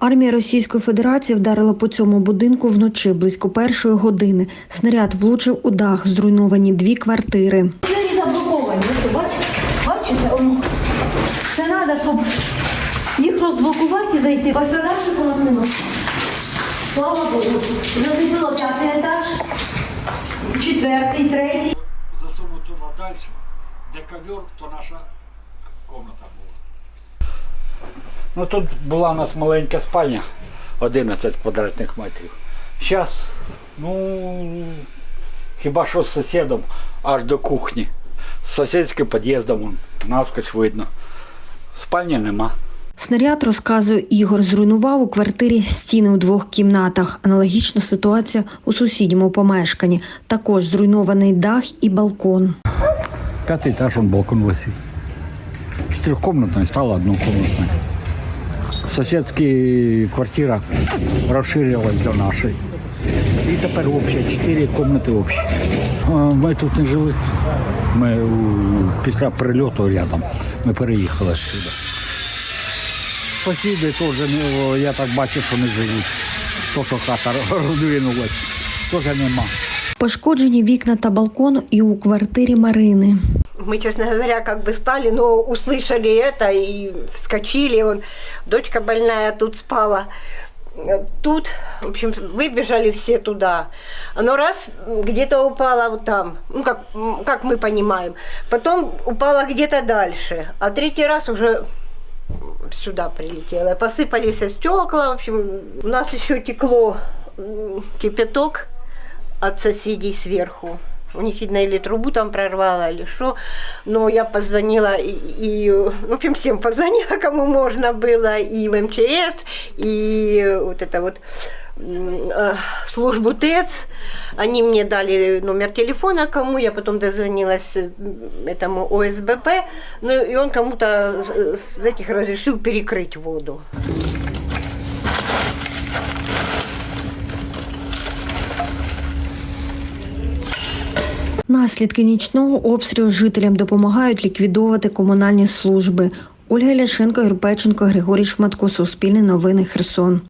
Армія Російської Федерації вдарила по цьому будинку вночі близько першої години. Снаряд влучив у дах, зруйновані дві квартири. Двері заблоковані. Бачите? Бачите? Воно. Це треба, щоб їх розблокувати і зайти. Постарався у нас нема. Слава Богу. Залетіло п'ятий етаж, четвертий, третій. засунуть туди далі, де ковер, то наша комната була. Ну тут була у нас маленька спальня, 11 квадратних метрів. Зараз, ну, хіба що з сусідом аж до кухні. З сусідським під'їздом навскось видно. Спальні нема. Снаряд, розказує Ігор, зруйнував у квартирі стіни у двох кімнатах. Аналогічна ситуація у сусідньому помешканні. Також зруйнований дах і балкон. Пятый этаж, он балкон висить. Чотирьохкомнатної стала однокомнатною. Сусідська квартира розширилась до нашої. І тепер обща, чотири кімнати общі. Ми тут не жили. Ми після прильоту рядом ми переїхали сюди. Сусіди теж, я так бачу, що не живуть. То, що хата роздвинулась, теж нема. Пошкоджені вікна та балкон і у квартирі Марини. Мы, честно говоря, как бы спали, но услышали это и вскочили. Вон, дочка больная тут спала. Тут, в общем, выбежали все туда. Оно раз где-то упало вот там, ну как, как мы понимаем. Потом упало где-то дальше. А третий раз уже сюда прилетело. Посыпались стекла, в общем, у нас еще текло кипяток от соседей сверху. У них, видно, или трубу там прорвало, или что. Но я позвонила и, и, в общем, всем позвонила, кому можно было, и в МЧС, и вот это вот м, э, службу ТЭЦ. Они мне дали номер телефона кому, я потом дозвонилась м, этому ОСБП, ну и он кому-то с с этих разрешил перекрыть воду. Наслідки нічного обстрілу жителям допомагають ліквідовувати комунальні служби. Ольга Ляшенко, Юрпеченко, Григорій Шматко, Суспільне новини, Херсон.